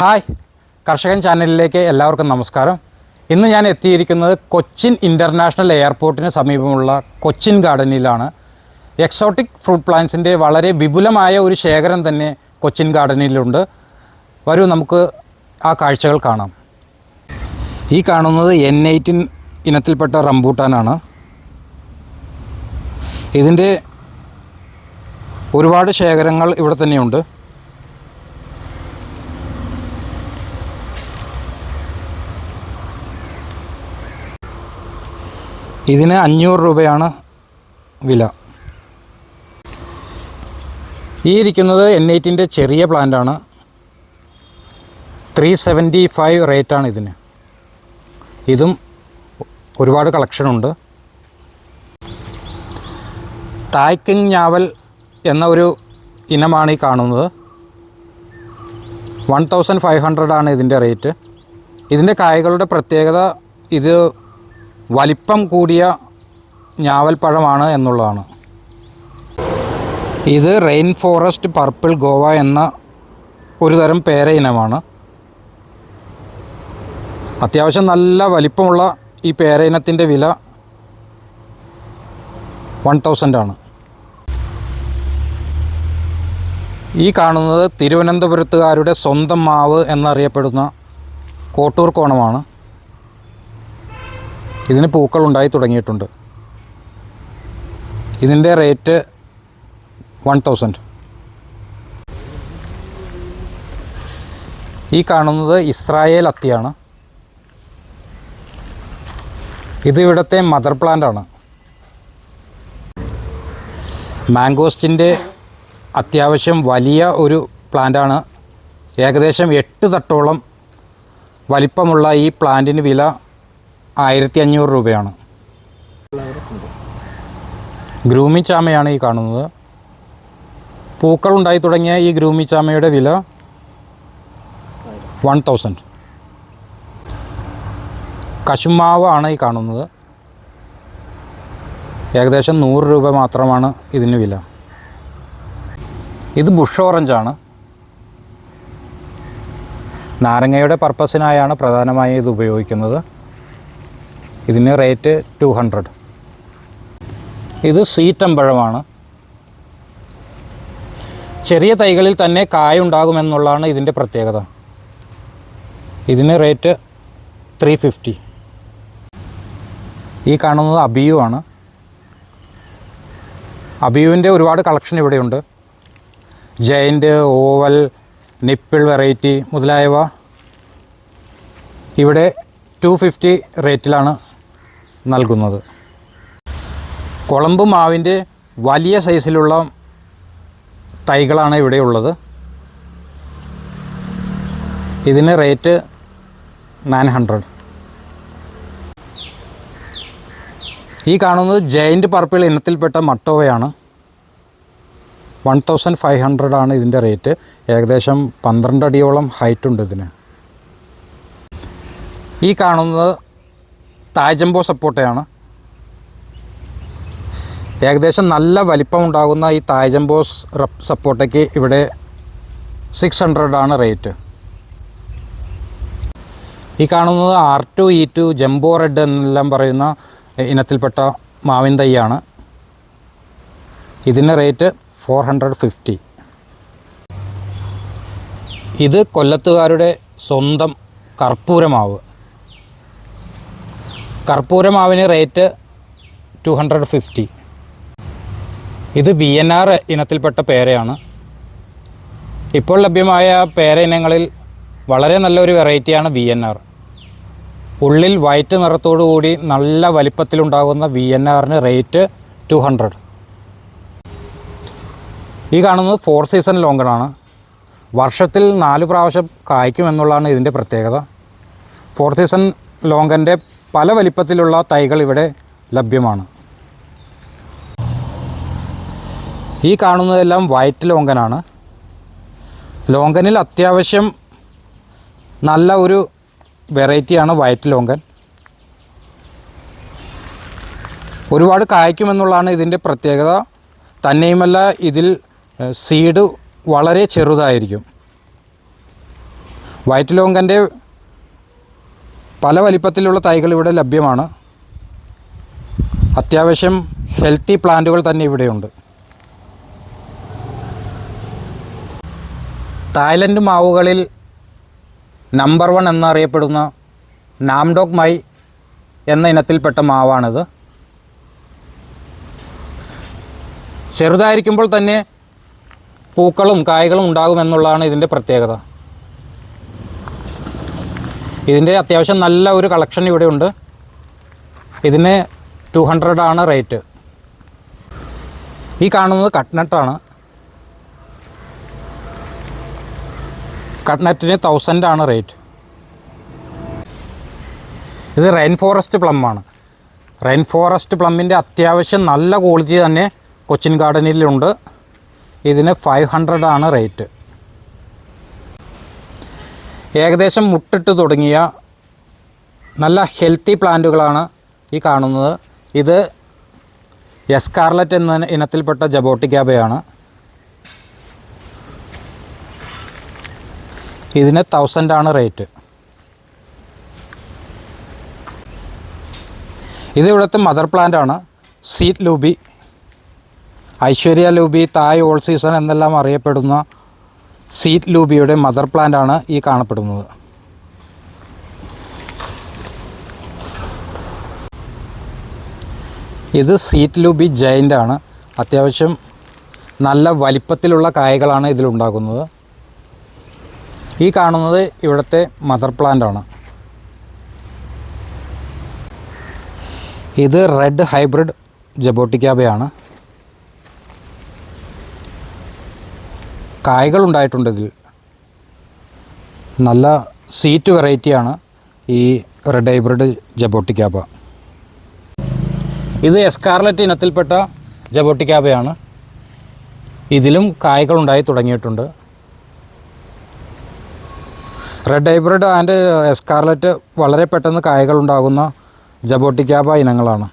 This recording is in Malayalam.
ഹായ്. കർഷകൻ ചാനലിലേക്ക് എല്ലാവർക്കും നമസ്കാരം. ഇന്ന് ഞാൻ എത്തിയിരിക്കുന്നത് കൊച്ചിൻ ഇന്റർനാഷണൽ എയർപോർട്ടിന് സമീപമുള്ള കൊച്ചിൻ ഗാർഡനിലാണ്. എക്സോട്ടിക് ഫ്രൂട്ട് പ്ലാന്റ്സിന്റെ വളരെ വിപുലമായ ഒരു ശേഖരം തന്നെ കൊച്ചിൻ ഗാർഡനിലുണ്ട്. വരൂ നമുക്ക് ആ കാഴ്ചകൾ കാണാം. ഈ കാണുന്നത് എൻ എയ്റ്റിൻ ഇനത്തിൽപ്പെട്ട റംബൂട്ടാനാണ്. ഇതിന്റെ ഒരുപാട് ശേഖരങ്ങൾ ഇവിടെ തന്നെയുണ്ട്. ഇതിന് അഞ്ഞൂറ് രൂപയാണ് വില. ഈ ഇരിക്കുന്നത് എൻ എയ്റ്റിന്റെ ചെറിയ പ്ലാന്റാണ് ത്രീ സെവന്റി ഫൈവ് റേറ്റാണ് ഇതിന്. ഇതും ഒരുപാട് കളക്ഷനുണ്ട് തായ്ക്കിങ് ഞാവൽ എന്ന ഒരു ഇനമാണ് ഈ കാണുന്നത്. വൺ തൗസൻഡ് ഫൈവ് ഹൺഡ്രഡാണ് ഇതിന്റെ റേറ്റ് ഇതിന്റെ കായകളുടെ പ്രത്യേകത ഇത് വലിപ്പം കൂടിയ ഞാവൽപ്പഴമാണ് എന്നുള്ളതാണ്. ഇത് റെയിൻ ഫോറസ്റ്റ് പർപ്പിൾ ഗോവ എന്ന ഒരു തരം പേര ഇനമാണ്. അത്യാവശ്യം നല്ല വലിപ്പമുള്ള ഈ പേര ഇനത്തിന്റെ വില വൺ തൗസൻഡ് ആണ് ഈ കാണുന്നത് തിരുവനന്തപുരത്തുകാരുടെ സ്വന്തം മാവ് എന്നറിയപ്പെടുന്ന കോട്ടൂർ കോണമാണ്. ഇതിന് പൂക്കൾ ഉണ്ടായി തുടങ്ങിയിട്ടുണ്ട്. ഇതിന്റെ റേറ്റ് വൺ തൗസൻഡ്. ഈ കാണുന്നത് ഇസ്രായേൽ അത്തിയാണ്. ഇത് ഇവിടുത്തെ മദർ പ്ലാന്റ് ആണ്. മാംഗോസ്റ്റിന്റെ അത്യാവശ്യം വലിയ ഒരു പ്ലാന്റാണ് ഏകദേശം എട്ട് തട്ടോളം വലിപ്പമുള്ള ഈ പ്ലാന്റിന് വില ആയിരത്തി അഞ്ഞൂറ് രൂപയാണ്. ഗ്രൂമി ചാമയാണ് ഈ കാണുന്നത്. പൂക്കൾ ഉണ്ടായി തുടങ്ങിയ ഈ ഗ്രൂമി ചാമയുടെ വില വൺ തൗസൻഡ്. കശുമാവ് ആണ് ഈ കാണുന്നത്. ഏകദേശം നൂറ് രൂപ മാത്രമാണ് ഇതിന് വില. ഇത് ബുഷ് ഓറഞ്ചാണ് നാരങ്ങയുടെ പർപ്പസിനായാണ് പ്രധാനമായും ഇത് ഉപയോഗിക്കുന്നത്. ഇതിന് റേറ്റ് ടു ഹൺഡ്രഡ്. ഇത് സീറ്റമ്പഴമാണ് ചെറിയ തൈകളിൽ തന്നെ കായുണ്ടാകുമെന്നുള്ളതാണ് ഇതിന്റെ പ്രത്യേകത. ഇതിന് റേറ്റ് ത്രീ ഫിഫ്റ്റി. ഈ കാണുന്നത് അബിയു ആണ്. അബിയുവിന്റെ ഒരുപാട് കളക്ഷൻ ഇവിടെയുണ്ട്. ജയന്റ് ഓവൽ നിപ്പിൾ വെറൈറ്റി മുതലായവ. ഇവിടെ ടു ഫിഫ്റ്റി റേറ്റിലാണ് നൽകുന്നത്. കുളമ്പ് മാവിന്റെ വലിയ സൈസിലുള്ള തൈകളാണ് ഇവിടെ ഉള്ളത്. ഇതിന് റേറ്റ് നയൻ ഹൺഡ്രഡ്. ഈ കാണുന്നത് ജയന്റ് പർപ്പിൾ ഇനത്തിൽപ്പെട്ട മട്ടോവയാണ്. വൺ തൗസൻഡ് ഫൈവ് ഹൺഡ്രഡ് ആണ് ഇതിന്റെ റേറ്റ്. ഏകദേശം പന്ത്രണ്ട് അടിയോളം ഹൈറ്റ് ഉണ്ട് ഇതിന്. ഈ കാണുന്നത് താജംബോ സപ്പോട്ടയാണ്. ഏകദേശം നല്ല വലിപ്പമുണ്ടാകുന്ന ഈ താജംബോസ് റപ്പ് സപ്പോട്ടയ്ക്ക് ഇവിടെ സിക്സ് ഹൺഡ്രഡാണ് റേറ്റ് ഈ കാണുന്നത് R two E two jumbo red എന്നെല്ലാം പറയുന്ന ഇനത്തിൽപ്പെട്ട മാവിൻ തൈയാണ്. ഇതിന്റെ റേറ്റ് ഫോർ ഹൺഡ്രഡ് ഫിഫ്റ്റി ഇത് കൊല്ലത്തുകാരുടെ സ്വന്തം കർപ്പൂരമാവ്. കർപ്പൂരമാവിന് റേറ്റ് ടു ഹൺഡ്രഡ് ഫിഫ്റ്റി ഇത് വി എൻ ആർ ഇനത്തിൽപ്പെട്ട പേരയാണ്. ഇപ്പോൾ ലഭ്യമായ പേര ഇനങ്ങളിൽ വളരെ നല്ലൊരു വെറൈറ്റിയാണ് വി എൻ ആർ ഉള്ളിൽ വൈറ്റ് നിറത്തോടുകൂടി നല്ല വലിപ്പത്തിലുണ്ടാകുന്ന വി എൻ ആറിന് റേറ്റ് ടു ഹൺഡ്രഡ് ഈ കാണുന്നത് ഫോർ സീസൺ ലോങ്കണാണ് വർഷത്തിൽ നാല് പ്രാവശ്യം കായ്ക്കുമെന്നുള്ളതാണ് ഇതിന്റെ പ്രത്യേകത. ഫോർ സീസൺ ലോങ്കന്റെ പല വലിപ്പത്തിലുള്ള തൈകൾ ഇവിടെ ലഭ്യമാണ്. ഈ കാണുന്നതെല്ലാം വൈറ്റ് ലോങ്കനാണ്. ലോങ്കനിൽ അത്യാവശ്യം നല്ല ഒരു വെറൈറ്റിയാണ് വൈറ്റ് ലോങ്കൻ. ഒരുപാട് കായ്ക്കുമെന്നുള്ളതാണ് ഇതിന്റെ പ്രത്യേകത. തന്നെയുമല്ല ഇതിൽ സീഡ് വളരെ ചെറുതായിരിക്കും. വൈറ്റ് ലോങ്കന്റെ പല വലിപ്പത്തിലുള്ള തൈകൾ ഇവിടെ ലഭ്യമാണ്. അത്യാവശ്യം ഹെൽത്തി പ്ലാന്റുകൾ തന്നെ ഇവിടെയുണ്ട്. തായ്ലൻഡ് മാവുകളിൽ നമ്പർ വൺ എന്നറിയപ്പെടുന്ന നാംഡോക് മൈ എന്ന ഇനത്തിൽപ്പെട്ട മാവാണിത്. ചെറുതായിരിക്കുമ്പോൾ തന്നെ പൂക്കളും കായ്കളും ഉണ്ടാകുമെന്നുള്ളതാണ് ഇതിന്റെ പ്രത്യേകത. ഇതിന്റെ അത്യാവശ്യം നല്ല ഒരു കളക്ഷൻ ഇവിടെ ഉണ്ട് ഇതിന് ടു ആണ് റേറ്റ് ഈ കാണുന്നത് കട്ട്നട്ടാണ് കട്ട്നറ്റിന് തൗസൻഡ് ആണ് റേറ്റ് ഇത് റെയിൻ ഫോറസ്റ്റ് പ്ലമ്മാണ് റെയിൻ ഫോറസ്റ്റ് പ്ലമ്മിന്റെ അത്യാവശ്യം നല്ല ക്വാളിറ്റി തന്നെ കൊച്ചിൻ ഗാർഡനിലുണ്ട് ഇതിന് ഫൈവ് ഹൺഡ്രഡ് ആണ് റേറ്റ് ഏകദേശം മുട്ടിട്ട് തുടങ്ങിയ നല്ല ഹെൽത്തി പ്ലാന്റുകളാണ് ഈ കാണുന്നത്. ഇത് എസ്കാർലറ്റ് എന്ന ഇനത്തിൽപ്പെട്ട ജബോട്ടിക്കാബയാണ് ഇതിന് തൗസൻഡ് ആണ് റേറ്റ് ഇത് ഇവിടുത്തെ മദർ പ്ലാന്റാണ് സീറ്റ് ലൂബി ഐശ്വര്യ ലൂബി തായ് ഓൾ സീസൺ എന്നെല്ലാം അറിയപ്പെടുന്ന സീറ്റ് ലൂബിയുടെ മദർ പ്ലാന്റ് ആണ് ഈ കാണപ്പെടുന്നത്. ഇത് സീറ്റ് ലൂബി ജയന്റ് ആണ് അത്യാവശ്യം നല്ല വലിപ്പത്തിലുള്ള കായകളാണ് ഇതിലുണ്ടാകുന്നത്. ഈ കാണുന്നത് ഇവിടുത്തെ മദർ പ്ലാന്റ് ആണ് ഇത് റെഡ് ഹൈബ്രിഡ് ജബോട്ടിക്കാബയാണ് കായ്കൾ ഉണ്ടായിട്ടുണ്ട് ഇതിൽ നല്ല സീറ്റ് വെറൈറ്റിയാണ് ഈ റെഡ് ഹൈബ്രിഡ് ജബോട്ടിക്കാബ ഇത് എസ്കാർലറ്റ് ഇനത്തിൽപ്പെട്ട ജബോട്ടിക്കാബയാണ് ഇതിലും കായകൾ ഉണ്ടായി തുടങ്ങിയിട്ടുണ്ട്. റെഡ് ഹൈബ്രിഡ് ആൻഡ് എസ്കാർലറ്റ് വളരെ പെട്ടെന്ന് കായകൾ ഉണ്ടാകുന്ന ജബോട്ടിക്കാബ ഇനങ്ങളാണ്.